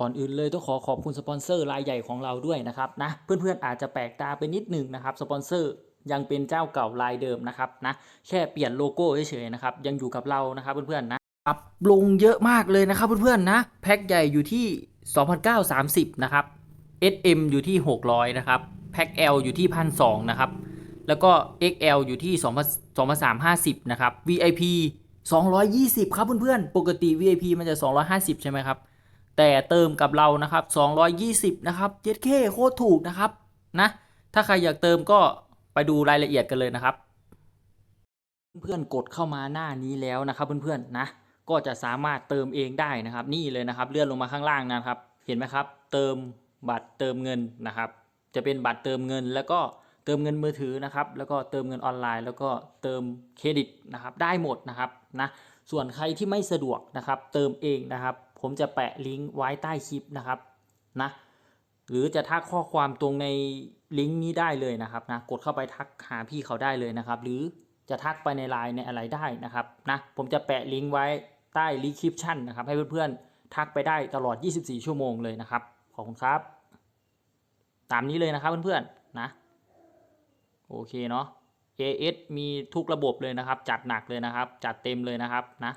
ก่อนอื่นเลยต้องขอขอบคุณสปอนเซอร์รายใหญ่ของเราด้วยนะครับนะเพื่อนๆอาจจะแปลกตาไปนิดหนึงนะครับสปอนเซอร์ยังเป็นเจ้าเก่ารายเดิมนะครับนะแค่เปลี่ยนโลโก้เฉยๆนะครับยังอยู่กับเรานะครับเพื่อนๆนะปรับลงเยอะมากเลยนะครับเพื่อนๆนะแพ็คใหญ่อยู่ที่ 2,930 นะครับ SM อยู่ที่ 600 นะครับ แพ็ค L อยู่ที่ 1,200 นะครับ แล้วก็ XL อยู่ที่2 2,350 นะครับ VIP 220 ครับเพื่อนๆ ปกติ VIP มันจะ 250 ใช่ไหมครับ แต่เติมกับเรานะครับ 220 นะครับเจ็ดเคโคตรถูกนะครับนะถ้าใครอยากเติมก็ไปดูรายละเอียดกันเลยนะครับ เพื่อนๆกดเข้ามาหน้านี้แล้วนะครับเพื่อนๆนะก็จะสามารถเติมเองได้นะครับ นี่เลยนะครับเลื่อนลงมาข้างล่างนะครับ เห็นไหมครับ เติมบัตรเติมเงินนะครับ จะเป็นบัตรเติมเงิน แล้วก็เติมเงินมือถือนะครับ แล้วก็เติมเงินออนไลน์ แล้วก็เติมเครดิตนะครับ ได้หมดนะครับนะส่วนใครที่ไม่สะดวกนะครับ เติมเองนะครับ ผมจะแปะลิงก์ไว้ใต้คลิปนะครับนะหรือจะทักข้อความตรงในลิงก์นี้ได้เลยนะครับนะกดเข้าไปทักหาพี่เขาได้เลยนะครับ หรือจะทักไปในไลน์ในอะไรได้นะครับนะผมจะแปะลิงก์ไว้ใต้รีคริปชั่นนะครับให้เพื่อนๆทักไปได้ตลอด 24 ชั่วโมงเลยนะครับขอบคุณครับ ตามนี้เลยนะครับเพื่อนๆนะโอเคเนาะ AS มีทุกระบบเลยนะครับ จัดหนักเลยนะครับ จัดเต็มเลยนะครับนะ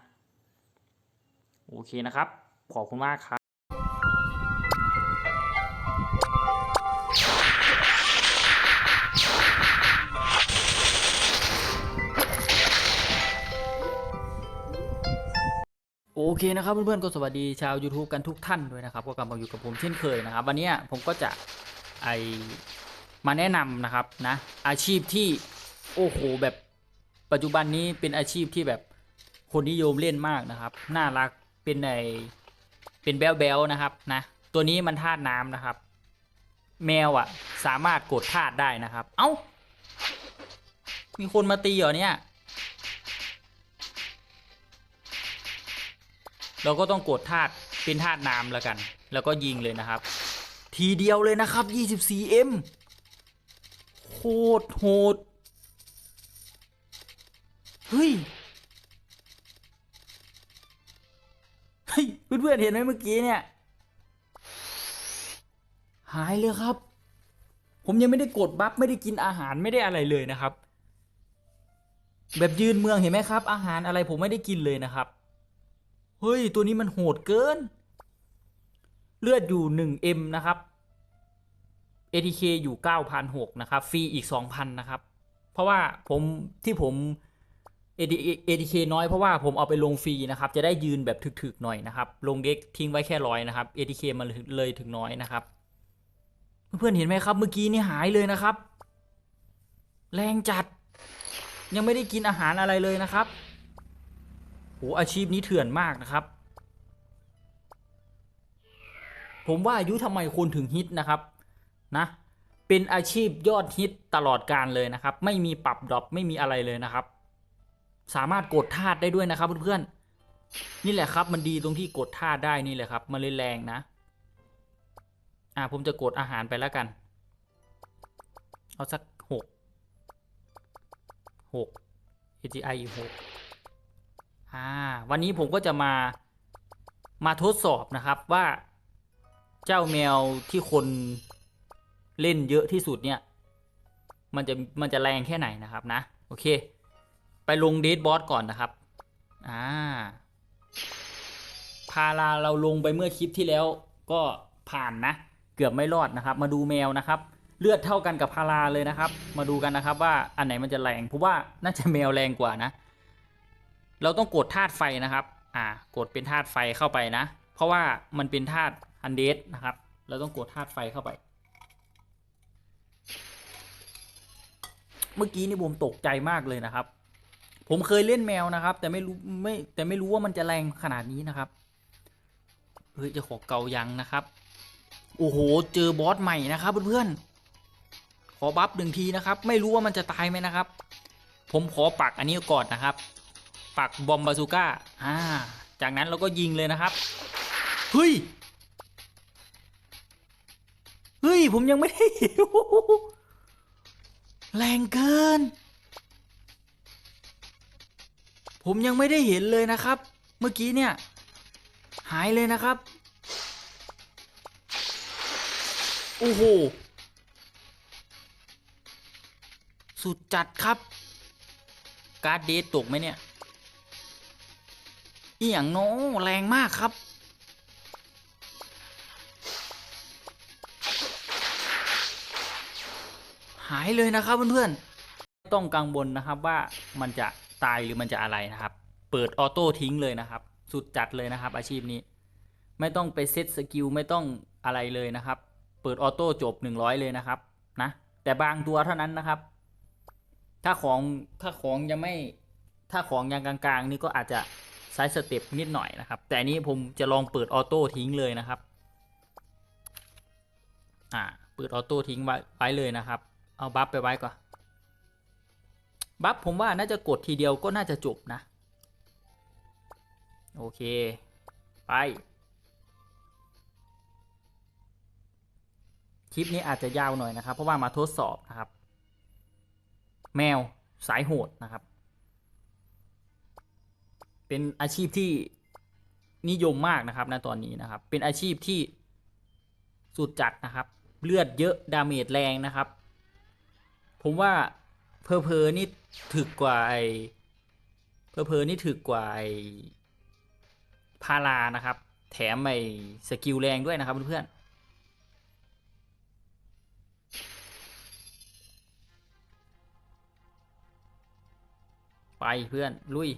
โอเคนะครับ ขอบคุณมากครับโอเคนะครับเพื่อนๆก็สวัสดีชาว YouTube กันทุกท่านด้วยนะครับ ก็กลับมาอยู่กับผมเช่นเคยนะครับ วันนี้ผมก็จะไอมาแนะนำนะครับนะอาชีพที่โอ้โหแบบปัจจุบันนี้เป็นอาชีพที่แบบคนนิยมเล่นมากนะครับ น่ารักเป็นใน เป็นแบลๆนะครับนะตัวนี้มันธาตุน้ำนะครับ แมวอะ่ะ สามารถกดธาตุได้นะครับ เอ้า มีคนมาตีเหรอเนี่ย เราก็ต้องกดธาตุเป็นธาตุน้ำแล้วกัน แล้วก็ยิงเลยนะครับ ทีเดียวเลยนะครับ 24M โคตรโหด เฮ้ย เพื่อนๆเห็นไหมเมื่อกี้เนี่ย หายเลยครับ ผมยังไม่ได้กดบัฟไม่ได้กินอาหารไม่ได้อะไรเลยนะครับ แบบยืนเมืองเห็นไหมครับ อาหารอะไรผมไม่ได้กินเลยนะครับ เฮ้ย ตัวนี้มันโหดเกิน เลือดอยู่ 1M นะครับ ATK อยู่ 9,600 นะครับ ฟรีอีก 2,000 นะครับ เพราะว่าผมที่ผม ATK น้อยเพราะว่าผมเอาไปลงฟรีนะครับ จะได้ยืนแบบถึกๆหน่อยนะครับ ลงเด็กทิ้งไว้แค่ร้อยนะครับ ATK มันเลยถึงน้อยนะครับ เพื่อนๆเห็นไหมครับ เมื่อกี้นี่หายเลยนะครับ แรงจัด ยังไม่ได้กินอาหารอะไรเลยนะครับโหอาชีพนี้เถื่อนมากนะครับ ผมว่าอายุทำไมคนถึงฮิตนะครับนะเป็นอาชีพยอดฮิตตลอดการเลยนะครับ ไม่มีปรับดรอปไม่มีอะไรเลยนะครับ สามารถกดธาตุได้ด้วยนะครับเพื่อนๆนี่แหละครับ มันดีตรงที่กดธาตุได้นี่แหละครับ มันเลยแรงนะ อ่าผมจะกดอาหารไปแล้วกัน เอาสักหกหก AGI อีกหกอ่า วันนี้ผมก็จะมามาทดสอบนะครับว่าเจ้าแมวที่คนเล่นเยอะที่สุดเนี่ย มันจะมันจะแรงแค่ไหนนะครับนะ โอเค ไปลงเดทบอสก่อนนะครับ อ่า พาราเราลงไปเมื่อคลิปที่แล้วก็ผ่านนะ เกือบไม่รอดนะครับ มาดูแมวนะครับ เลือดเท่ากันกับพาราเลยนะครับ มาดูกันนะครับว่าอันไหนมันจะแรงผมว่าน่าจะแมวแรงกว่านะ เราต้องกดธาตุไฟนะครับ อ่า กดเป็นธาตุไฟเข้าไปนะ เพราะว่ามันเป็นธาตุอันเดสนะครับ เราต้องกดธาตุไฟเข้าไปเมื่อกี้นี่ผมตกใจมากเลยนะครับ ผมเคยเล่นแมวนะครับ แต่ไม่รู้ไม่แต่ไม่รู้ว่ามันจะแรงขนาดนี้นะครับเฮ้ยจะขอเกายังนะครับ โอ้โห เจอบอสใหม่นะครับเพื่อนๆขอบัฟหนึ่งทีนะครับ ไม่รู้ว่ามันจะตายไหมนะครับ ผมขอปักอันนี้ก่อนนะครับ ปักบอมบาซูก้าอ่า จากนั้นเราก็ยิงเลยนะครับเฮ้ยเฮ้ยผมยังไม่ได้แรงเกิน ผมยังไม่ได้เห็นเลยนะครับ เมื่อกี้เนี่ย หายเลยนะครับ โอ้โห สุดจัดครับ การ์ดเดทตกไหมเนี่ยอีหยังโนแรงมากครับ หายเลยนะครับเพื่อนๆ ต้องกังวลนะครับว่ามันจะ ตายหรือมันจะอะไรนะครับ เปิดออโต้ทิ้งเลยนะครับ สุดจัดเลยนะครับ อาชีพนี้ ไม่ต้องไปเซตสกิลไม่ต้องอะไรเลยนะครับ เปิดออโต้จบ 100 เลยนะครับนะแต่บางตัวเท่านั้นนะครับ ถ้าของถ้าของยังไม่ถ้าของยังกลางๆ นี่ก็อาจจะไซส์สเต็ปนิดหน่อยนะครับ แต่อันนี้ผมจะลองเปิดออโต้ทิ้งเลยนะครับอ่าเปิดออโต้ทิ้งไว้ไว้เลยนะครับ เอาบัฟไปไว้ก่อน บัฟผมว่าน่าจะกดทีเดียวก็น่าจะจบนะ โอเค ไป คลิปนี้อาจจะยาวหน่อยนะครับ เพราะว่ามาทดสอบนะครับ แมวสายโหดนะครับ เป็นอาชีพที่นิยมมากนะครับณตอนนี้นะครับ เป็นอาชีพที่สุดจัดนะครับ เลือดเยอะดาเมจแรงนะครับ ผมว่า เพอเพอนี่ถึกกว่าไอเพอเพอนี่ถึกกว่าไอพารานะครับ แถมไอสกิลแรงด้วยนะครับเพื่อนๆไปเพื่อน ลุย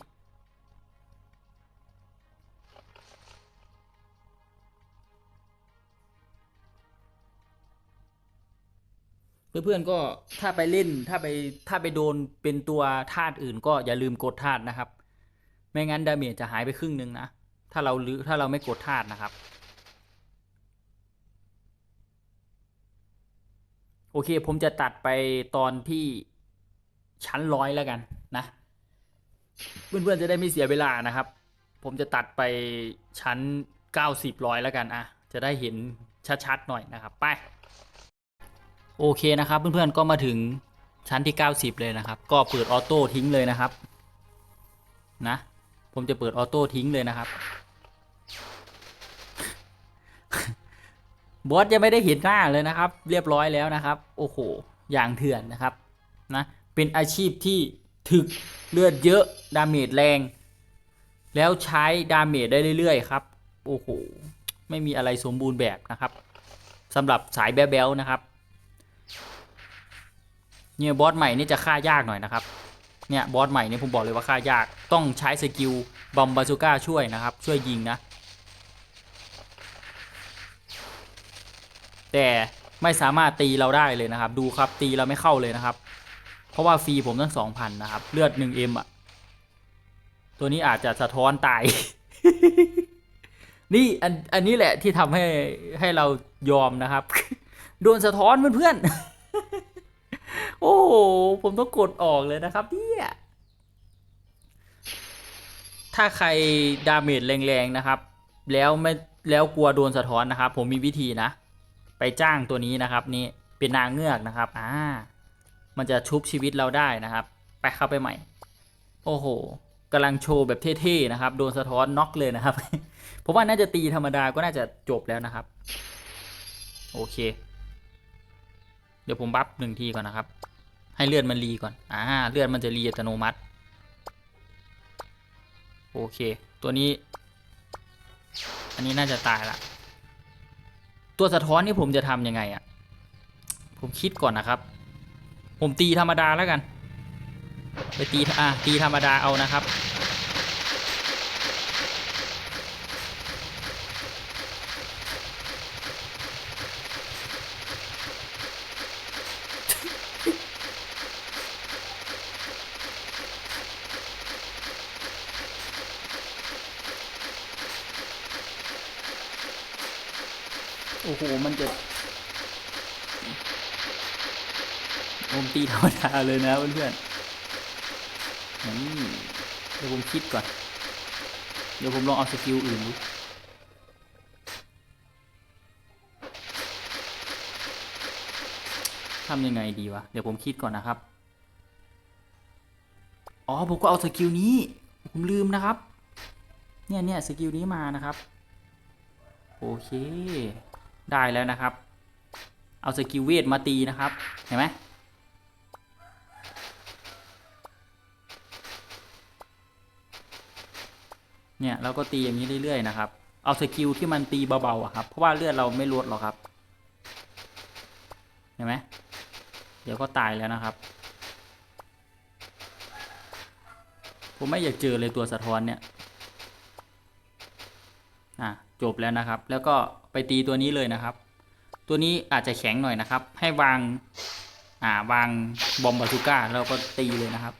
เพื่อนๆก็ถ้าไปเล่นถ้าไปถ้าไปโดนเป็นตัวธาตุอื่น ก็อย่าลืมกดธาตุนะครับ ไม่งั้นดาเมจจะหายไปครึ่งหนึ่งนะถ้าเราลือถ้าเราไม่กดธาตุนะครับ โอเคผมจะตัดไปตอนที่ชั้นร้อยแล้วกันนะเพื่อนๆจะได้ไม่เสียเวลานะครับ ผมจะตัดไปชั้นเก้าสิบร้อยแล้วกันอะจะได้เห็นชัดๆหน่อยนะครับ ไป โอเคนะครับ เพื่อนๆก็มาถึงชั้นที่ 90 เลยนะครับ ก็เปิดออโต้ทิ้งเลยนะครับนะผมจะเปิดออโต้ทิ้งเลยนะครับบอสยังไม่ได้เห็นหน้าเลยนะครับ เรียบร้อยแล้วนะครับ โอ้โห อย่างเถื่อนนะครับนะเป็นอาชีพที่ถึกเลือดเยอะดาเมจแรง แล้วใช้ดาเมจได้เรื่อยๆครับ โอ้โห ไม่มีอะไรสมบูรณ์แบบนะครับสำหรับสายแบ๊วๆนะครับ เนี่ยบอสใหม่นี่จะฆ่ายากหน่อยนะครับเนี่ยบอสใหม่นี่ผมบอกเลยว่าฆ่ายากต้องใช้สกิลบอมบาซูก้าช่วยนะครับ ช่วยยิงนะ แต่ไม่สามารถตีเราได้เลยนะครับ ดูครับตีเราไม่เข้าเลยนะครับ เพราะว่าฟรีผมตั้งสองพันนะครับ เลือดหนึ่งเอ็มอะ ตัวนี้อาจจะสะท้อนตาย นี่อันอันนี้แหละที่ทำให้ให้เรายอมนะครับ โดนสะท้อนเพื่อนๆ โอ้โหผมต้องกดออกเลยนะครับเนี่ยถ้าใครดาเมจแรงๆนะครับ แล้วไม่แล้วกลัวโดนสะท้อนนะครับ ผมมีวิธีนะ ไปจ้างตัวนี้นะครับ นี่เป็นนางเงือกนะครับอ่ามันจะชุบชีวิตเราได้นะครับ ไปเข้าไปใหม่ โอ้โหกำลังโชว์แบบเท่ๆนะครับ โดนสะท้อนน็อกเลยนะครับ ผมว่าน่าจะตีธรรมดาก็น่าจะจบแล้วนะครับ โอเค เดี๋ยวผมบัฟหนึ่งทีก่อนนะครับ ให้เลือดมันรีก่อน อ่า เลือดมันจะรีอัตโนมัติ โอเค ตัวนี้ อันนี้น่าจะตายละ ตัวสะท้อนนี่ผมจะทำยังไงอะ่ะ ผมคิดก่อนนะครับ ผมตีธรรมดาแล้วกัน ไปตี อะตีธรรมดาเอานะครับ หมันจะผมตีธรรมดาเลยนะเพื่อนๆอืมเดี๋ยวผมคิดก่อน เดี๋ยวผมลองเอาสกิลอื่นดูทำยังไงดีวะ เดี๋ยวผมคิดก่อนนะครับ อ๋อ ผมก็เอาสกิลนี้ ผมลืมนะครับ เนี่ยเนี่ยสกิลนี้มานะครับ โอเค ได้แล้วนะครับ เอาสกิลเวทมาตีนะครับ เห็นไหมเนี่ยเราก็ตีอย่างนี้เรื่อยๆนะครับ เอาสกิลที่มันตีเบาๆอะครับ เพราะว่าเลือดเราไม่ลดหรอกครับ เห็นไหมเดี๋ยวก็ตายแล้วนะครับ ผมไม่อยากเจอเลยตัวสะท้อนเนี่ย อะจบแล้วนะครับ แล้วก็ไปตีตัวนี้เลยนะครับ ตัวนี้อาจจะแข็งหน่อยนะครับ ให้วางอ่าวางบอมบาซูก้าแล้วก็ตีเลยนะครับ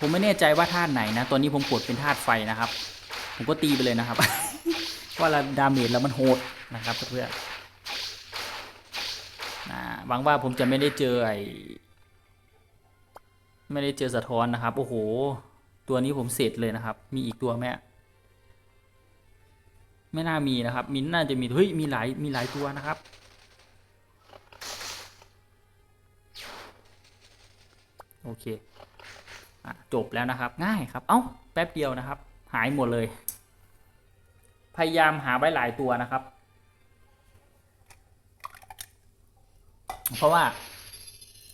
ผมไม่แน่ใจว่าธาตุไหนนะตัวนี้ผมกดเป็นธาตุไฟนะครับ ผมก็ตีไปเลยนะครับ ว่าเราดาเมจแล้วมันโหดนะครับเพื่อนๆอ่าหวังว่าผมจะไม่ได้เจอไอไม่ได้เจอสะท้อนนะครับ โอ้โห ตัวนี้ผมเสร็จเลยนะครับ มีอีกตัวไหมอะไม่น่ามีนะครับมีน่าจะมี เฮ้ย มีหลาย มีหลายตัวนะครับ โอเคอจบแล้วนะครับ ง่ายครับ เอ้า แป๊บเดียวนะครับ หายหมดเลย พยายามหาไว้หลายตัวนะครับ เพราะว่า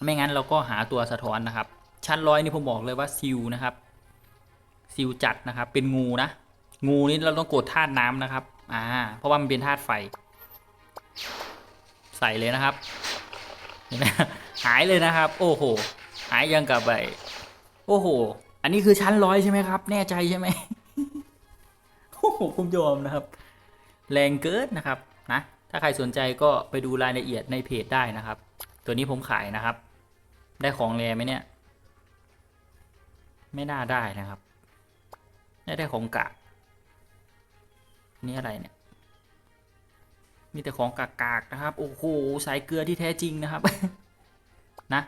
ไม่งั้นเราก็หาตัวสะท้อนนะครับ ชั้นร้อยนี่ผมบอกเลยว่าซิลนะครับ ซิลจัดนะครับ เป็นงูนะ งูนี่เราต้องกดธาตุน้ำนะครับ อ่า เพราะว่ามันเป็นธาตุไฟ ใส่เลยนะครับ เห็นไหมหายเลยนะครับ โอ้โห หายยังกับใบโอ้โห อันนี้คือชั้นร้อยใช่ไหมครับ แน่ใจใช่ไหมโอ้โหคุณโยมนะครับ แรงเกินนะครับ นะ ถ้าใครสนใจก็ไปดูรายละเอียดในเพจได้นะครับ ตัวนี้ผมขายนะครับ ได้ของแรไหมเนี่ย ไม่น่าได้นะครับ ได้ได้ของกากนี่อะไรเนี่ย มีแต่ของกากๆนะครับ โอ้โห สายเกลือที่แท้จริงนะครับ นะ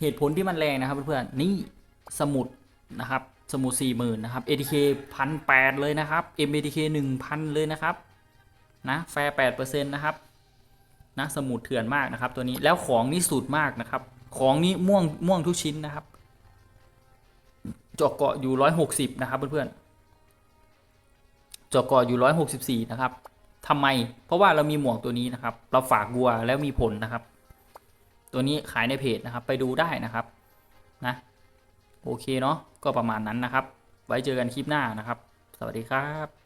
เหตุผลที่มันแรงนะครับเพื่อนๆ นี่สมุดนะครับ สมุดสี่หมื่นนะครับ ATK พันแปดเลยนะครับ MATK หนึ่งพันเลยนะครับ นะ แฟร์แปดเปอร์เซ็นต์นะครับ นะ สมุดเถื่อนมากนะครับ ตัวนี้ แล้วของนี่สุดมากนะครับ ของนี้ม่วงม่วงทุกชิ้นนะครับเจาะเกาะอยู่ร้อยหกสิบนะครับเพื่อนๆ จาะกออยู่ร้อยหกสิบสี่นะครับทำไม เพราะว่าเรามีหมวกตัวนี้นะครับ เราฝากวัวแล้วมีผลนะครับ ตัวนี้ขายในเพจนะครับ ไปดูได้นะครับ นะ โอเคเนาะ ก็ประมาณนั้นนะครับ ไว้เจอกันคลิปหน้านะครับ สวัสดีครับ